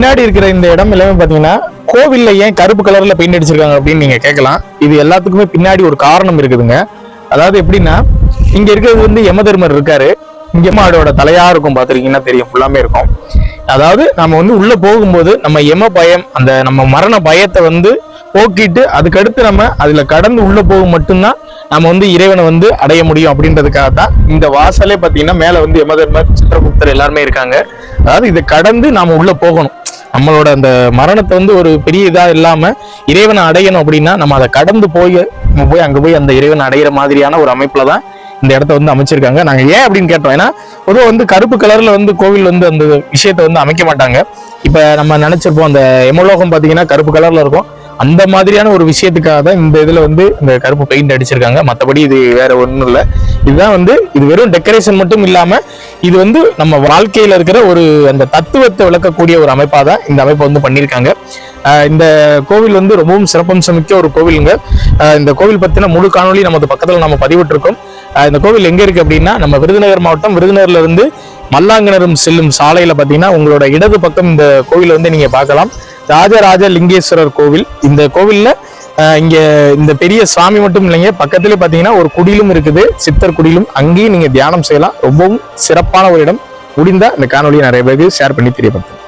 பின்னாடி இருக்கிற இந்த இடம் எல்லாமே பாத்தீங்கன்னா கோவில்ல ஏன் கருப்பு கலர்ல பெயிண்ட் அடிச்சிருக்காங்க அப்படின்னு நீங்க கேட்கலாம். இது எல்லாத்துக்குமே பின்னாடி ஒரு காரணம் இருக்குதுங்க. அதாவது எப்படின்னா இங்க இருக்கிறது வந்து யமதர்மர் இருக்காரு. இங்க மாடோட தலையா இருக்கும் பாத்திருக்கீங்கன்னா தெரியும் ஃபுல்லாமே இருக்கும். அதாவது நம்ம வந்து உள்ள போகும்போது நம்ம எம பயம் அந்த நம்ம மரண பயத்தை வந்து போக்கிட்டு அதுக்கடுத்து நம்ம அதுல கடந்து உள்ள போக மட்டும்தான் நம்ம வந்து இறைவனை வந்து அடைய முடியும் அப்படின்றதுக்காக தான் இந்த வாசலே பாத்தீங்கன்னா மேல வந்து யமதர்மர் சித்திரகுப்தர் எல்லாருமே இருக்காங்க. அதாவது இதை கடந்து நாம உள்ள போகணும். நம்மளோட அந்த மரணத்தை வந்து ஒரு பெரிய இதா இல்லாம இறைவனை அடையணும் அப்படின்னா நம்ம அதை கடந்து போய் நம்ம போய் அங்க போய் அந்த இறைவனை அடையிற மாதிரியான ஒரு அமைப்புல தான் இந்த இடத்த வந்து அமைச்சிருக்காங்க. நாங்கள் ஏன் அப்படின்னு கேட்டோம். ஏன்னா பொதுவாக வந்து கருப்பு கலரில் வந்து கோவில் வந்து அந்த விஷயத்தை வந்து அமைக்க மாட்டாங்க. இப்போ நம்ம நினச்சிருப்போம் அந்த எமலோகம் பார்த்தீங்கன்னா கருப்பு கலரில் இருக்கும். அந்த மாதிரியான ஒரு விஷயத்துக்காக தான் இந்த இதுல வந்து இந்த கருப்பு பெயிண்ட் அடிச்சிருக்காங்க. மற்றபடி இது வேற ஒண்ணும் இல்லை. இதுதான் வந்து இது வெறும் டெக்கரேஷன் மட்டும் இல்லாம இது வந்து நம்ம வாழ்க்கையில இருக்கிற ஒரு அந்த தத்துவத்தை விளக்கக்கூடிய ஒரு அமைப்பாக தான் இந்த அமைப்பை வந்து பண்ணியிருக்காங்க. ஆஹ் இந்த கோவில் வந்து ரொம்பவும் சிறப்பம்சமிக்க ஒரு கோவிலுங்க. ஆஹ் இந்த கோவில் பத்தின முழு காணொளி நமது பக்கத்துல நம்ம பதிவிட்டிருக்கோம். இந்த கோவில் எங்க இருக்கு அப்படின்னா நம்ம விருதுநகர் மாவட்டம் விருதுநகர்லேருந்து மல்லாங்கனரும் செல்லும் சாலையில பாத்தீங்கன்னா உங்களோட இடது பக்கம் இந்த கோவிலை வந்து நீங்க பார்க்கலாம். ராஜராஜ லிங்கேஸ்வரர் கோவில். இந்த கோவில்ல இங்கே இங்க இந்த பெரிய சாமி மட்டும் இல்லைங்க. பக்கத்துல பாத்தீங்கன்னா ஒரு குடிலும் இருக்குது. சித்தர் குடிலும். அங்கேயும் நீங்க தியானம் செய்யலாம். ரொம்பவும் சிறப்பான ஒரு இடம். முடிந்தா இந்த காணொலியை நிறைய பேருக்கு ஷேர் பண்ணி தெரியப்படுத்துங்க.